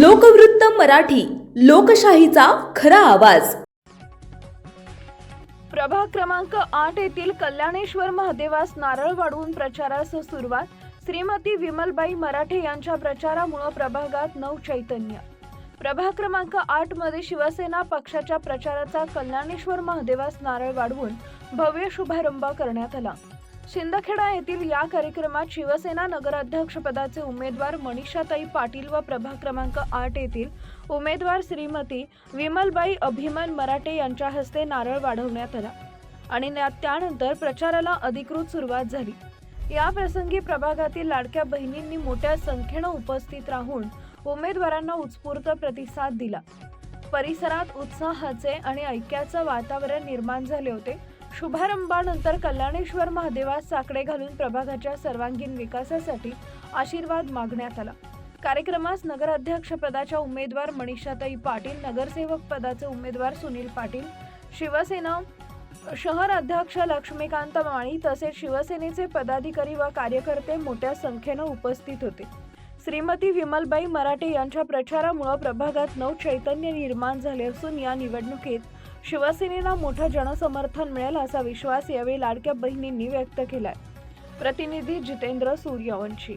लोकवृत्त मराठी लोकशाहीचा खरा आवाज. प्रभाग क्रमांक आठ येथील कल्याणेश्वर महादेवास नारळ वाढवून प्रचारास सुरुवात श्रीमती विमलबाई मराठे यांच्या प्रचारामुळे प्रभागात नऊ चैतन्य. प्रभाग क्रमांक आठमध्ये शिवसेना पक्षाच्या प्रचाराचा कल्याणेश्वर महादेवास नारळ वाढवून भव्य शुभारंभ करण्यात आला. शिंदखेडा येथील या कार्यक्रमात शिवसेना नगराध्यक्षपदाचे उमेदवार मनीषाताई पाटील व प्रभाग क्रमांक आठ येथील उमेदवार श्रीमती विमलबाई अभिमान मराठे यांच्या हस्ते नारळ वाढवण्यात आला. आणि त्यानंतर प्रचाराला अधिकृत सुरुवात झाली. या प्रसंगी प्रभागातील लाडक्या बहिणींनी मोठ्या संख्येनं उपस्थित राहून उमेदवारांना उत्स्फूर्त प्रतिसाद दिला. परिसरात उत्साहाचे आणि ऐक्याचं वातावरण निर्माण झाले होते. शुभारंभानंतर कल्याणेश्वर महादेवास साकडे घालून प्रभागाच्या सर्वांगीण विकासासाठी आशीर्वाद मागण्यात आला. कार्यक्रमास नगराध्यक्ष पदाच्या उमेदवार मनीषाताई पाटील नगरसेवक पदाचे उमेदवार सुनील पाटील शिवसेना शहर अध्यक्ष लक्ष्मीकांत माळी तसेच शिवसेनेचे पदाधिकारी व कार्यकर्ते मोठ्या संख्येनं उपस्थित होते. श्रीमती विमलबाई मराठे यांच्या प्रचारामुळे प्रभागात नऊ चैतन्य निर्माण झाले असून या निवडणुकीत शिवसेनेला मोठं जनसमर्थन मिळेल असा विश्वास यावेळी लाडक्या बहिणींनी व्यक्त केलाय. प्रतिनिधी जितेंद्र सूर्यवंशी